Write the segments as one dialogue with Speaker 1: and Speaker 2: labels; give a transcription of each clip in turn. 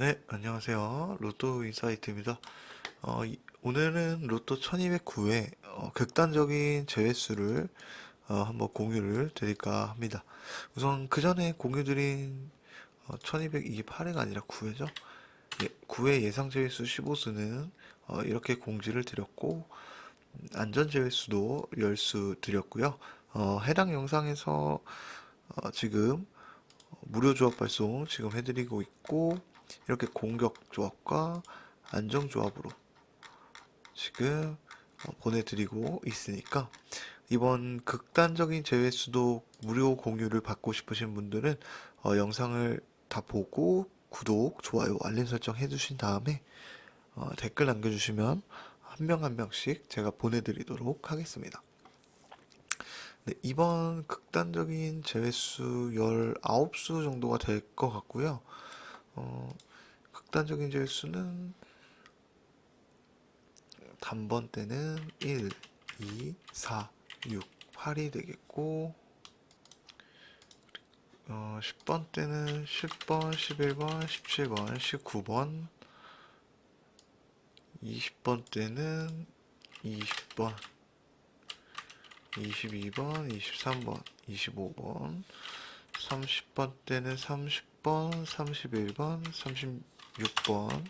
Speaker 1: 네, 안녕하세요. 로또 인사이트입니다. 어, 이- 오늘은 로또 1209회 어, 극단적인 제외수를 어, 한번 공유를 드릴까 합니다. 우선 그 전에 공유드린 어, 1228회가 아니라 9회죠. 예, 9회 예상 제외수 15수는 어, 이렇게 공지를 드렸고 음, 안전 제외수도 10수 드렸고요. 어, 해당 영상에서 어, 지금 무료 조합 발송 지금 해드리고 있고 이렇게 공격 조합과 안정 조합으로 지금 어, 보내드리고 있으니까 이번 극단적인 제외수도 무료 공유를 받고 싶으신 분들은 어, 영상을 다 보고 구독, 좋아요, 알림 설정 해주신 다음에 어, 댓글 남겨주시면 한 명한 명씩 제가 보내드리도록 하겠습니다. 네, 이번 극단적인 제외수 19수 정도가 될 것 같고요. 어, 극단적인 제수는 단번 때는 1, 2, 4, 6, 8이 되겠고 어, 10번 때는 10번, 11번, 17번, 19번 20번 때는 20번 22번, 23번, 25번 30번 때는 30 번, 31번, 36번,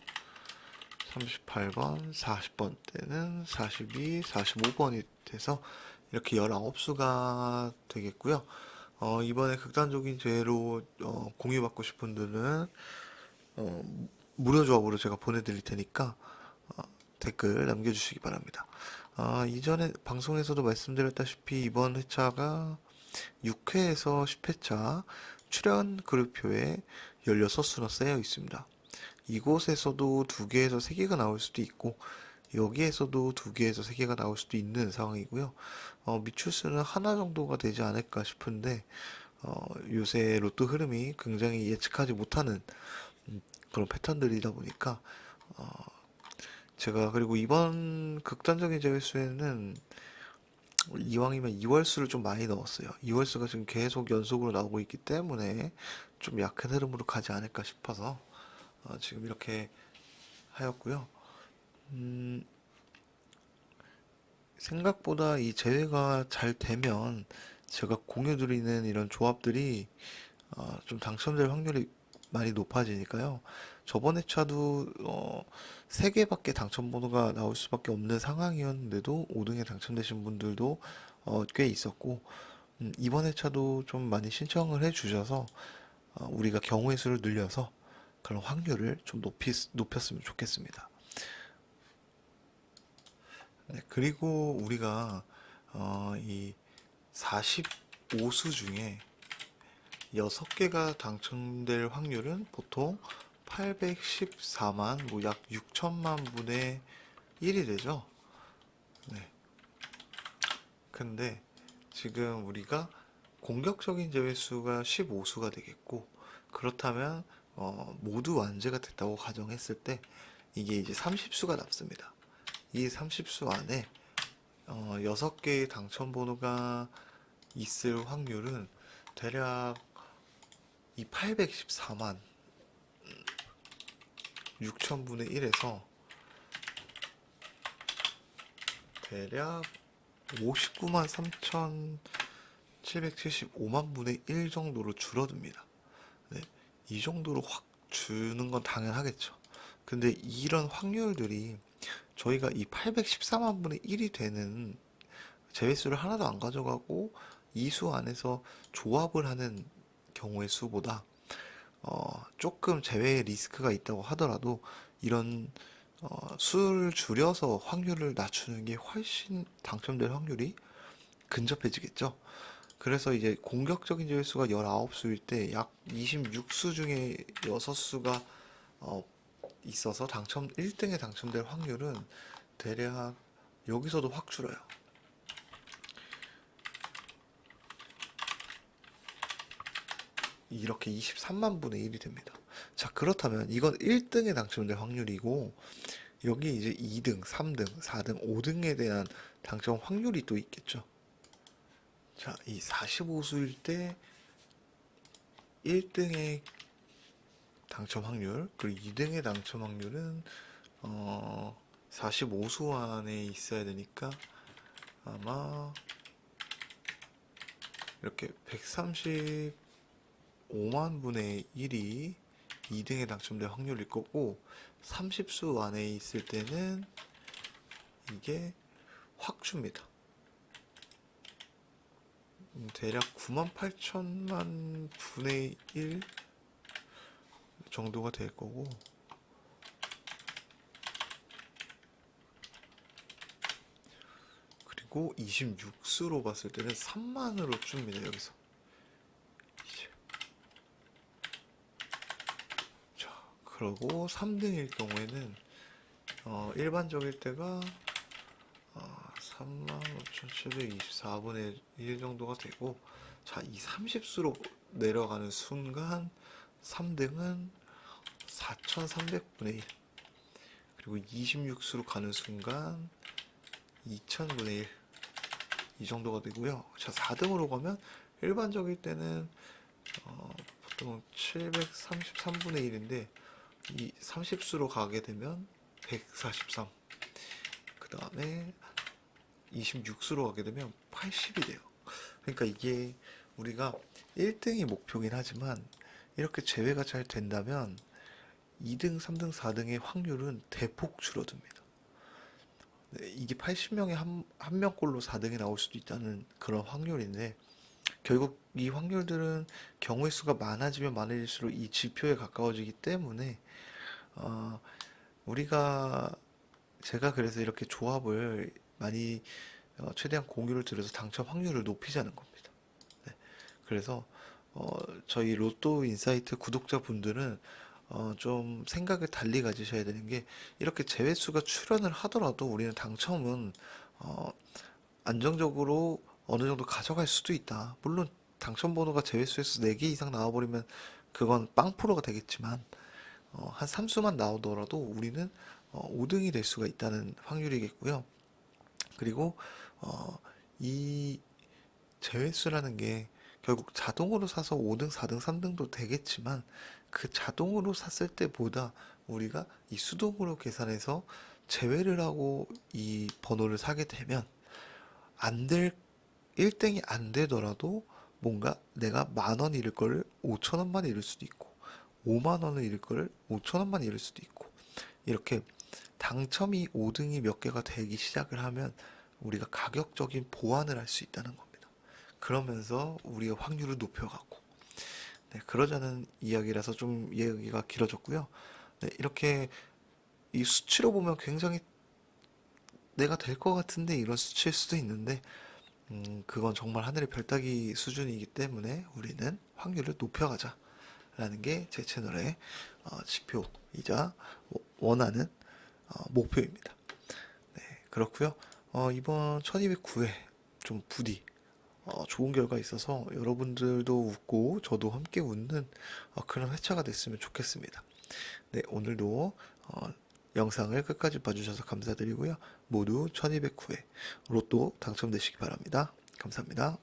Speaker 1: 38번, 40번 때는 42, 45번이 돼서 이렇게 19수가 되겠고요. 어, 이번에 극단적인 죄로 어, 공유받고 싶은 분들은 어, 무료 조합으로 제가 보내드릴 테니까 어, 댓글 남겨주시기 바랍니다. 아, 이전에 방송에서도 말씀드렸다시피 이번 회차가 6회에서 10회차 출연 그룹표에 16수나 쌓여 있습니다. 이곳에서도 2개에서 3개가 나올 수도 있고 여기에서도 2개에서 3개가 나올 수도 있는 상황이고요. 어, 미출수는 하나 정도가 되지 않을까 싶은데 어, 요새 로또 흐름이 굉장히 예측하지 못하는 음, 그런 패턴들이다 보니까 어, 제가 그리고 이번 극단적인 제외수에는 이왕이면 2월수를 좀 많이 넣었어요. 2월수가 지금 계속 연속으로 나오고 있기 때문에 좀 약한 흐름으로 가지 않을까 싶어서 어, 지금 이렇게 하였고요. 음, 생각보다 이 제외가 잘 되면 제가 공유 드리는 이런 조합들이 어, 좀 당첨될 확률이 많이 높아지니까요. 저번 회차도 어, 3개밖에 당첨 번호가 나올 수밖에 없는 상황이었는데도 5등에 당첨되신 분들도 어, 꽤 있었고 음, 이번 회차도 좀 많이 신청을 해주셔서 어, 우리가 경우의 수를 늘려서 그런 확률을 좀 높이, 높였으면 좋겠습니다. 네, 그리고 우리가 어, 이 45수 중에 6개가 당첨될 확률은 보통 814만, 뭐 약 6천만 분의 1이 되죠. 네. 근데 지금 우리가 공격적인 제외수가 15수가 되겠고, 그렇다면 어, 모두 완제가 됐다고 가정했을 때 이게 이제 30수가 남습니다. 이 30수 안에 어, 6개의 당첨 번호가 있을 확률은 대략 이 814만 6천분의 1에서 대략 59만 3,775만 분의 1 정도로 줄어듭니다. 네, 이 정도로 확 주는 건 당연하겠죠. 근데 이런 확률들이 저희가 이 814만 분의 1이 되는 제외수를 하나도 안 가져가고 이수 안에서 조합을 하는 경우의 수보다 어, 조금 제외의 리스크가 있다고 하더라도 이런 어, 수를 줄여서 확률을 낮추는 게 훨씬 당첨될 확률이 근접해지겠죠. 그래서 이제 공격적인 제외수가 19수일 때 약 26수 중에 6수가 어, 있어서 당첨 1등에 당첨될 확률은 대략 여기서도 확 줄어요. 이렇게 23만 분의 1이 됩니다. 자, 그렇다면 이건 1등에 당첨될 확률이고 여기 이제 2등, 3등, 4등, 5등에 대한 당첨 확률이 또 있겠죠. 자, 이 45수일 때 1등에 당첨 확률 그리고 2등의 당첨 확률은 어 45수 안에 있어야 되니까 아마 이렇게 135만 분의 1이 2등에 당첨될 확률일 거고 30수 안에 있을 때는 이게 확 줍니다. 음, 대략 9만 8천만 분의 1 정도가 될 거고 그리고 26수로 봤을 때는 3만으로 줍니다 여기서 이제. 자 그러고 3등일 경우에는 어, 일반적일 때가 어, 35,724분의 1 정도가 되고 자 이 30수로 내려가는 순간 3등은 4,300분의 1 그리고 26수로 가는 순간 2000분의 1 이 정도가 되고요. 자, 4등으로 가면 일반적일 때는 어, 보통 733분의 1인데 이 30수로 가게 되면 143. 그 다음에 26수로 가게 되면 80이 돼요. 그러니까 이게 우리가 1등이 목표긴 하지만 이렇게 제외가 잘 된다면 2등, 3등, 4등의 확률은 대폭 줄어듭니다. 네, 이게 80명에 한, 한 명꼴로 4등이 나올 수도 있다는 그런 확률인데 결국 이 확률들은 경우의 수가 많아지면 많아질수록 이 지표에 가까워지기 때문에 어, 우리가 제가 그래서 이렇게 조합을 많이 어, 최대한 공유를 들여서 당첨 확률을 높이자는 겁니다. 네, 그래서 어, 저희 로또 인사이트 구독자분들은 어, 좀 생각을 달리 가지셔야 되는 게 이렇게 제외수가 출현을 하더라도 우리는 당첨은 어, 안정적으로 어느 정도 가져갈 수도 있다. 물론 당첨 번호가 제외수에서 4개 이상 나와버리면 그건 빵프로가 되겠지만 어, 한 3수만 나오더라도 우리는 어, 5등이 될 수가 있다는 확률이겠고요. 그리고 어, 이 제외수라는 게 결국 자동으로 사서 5등, 4등, 3등도 되겠지만 그 자동으로 샀을 때보다 우리가 이 수동으로 계산해서 제외를 하고 이 번호를 사게 되면 안 될, 1등이 안 되더라도 뭔가 내가 만 원 잃을 거를 5천 원만 잃을 수도 있고 5만 원을 잃을 거를 5천 원만 잃을 수도 있고 이렇게 당첨이 5등이 몇 개가 되기 시작을 하면 우리가 가격적인 보완을 할 수 있다는 겁니다. 그러면서 우리가 확률을 높여가고 네, 그러자는 이야기라서 좀 이야기가 길어졌고요. 네, 이렇게 이 수치로 보면 굉장히 내가 될 것 같은데 이런 수치일 수도 있는데 음, 그건 정말 하늘의 별 따기 수준이기 때문에 우리는 확률을 높여가자 라는 게 제 채널의 어, 지표이자 원하는 어, 목표입니다. 네, 그렇고요. 어, 이번 1209회 좀 부디 어, 좋은 결과 있어서 여러분들도 웃고 저도 함께 웃는 어, 그런 회차가 됐으면 좋겠습니다. 네, 오늘도 어, 영상을 끝까지 봐주셔서 감사드리고요. 모두 1209회 로또 당첨되시기 바랍니다. 감사합니다.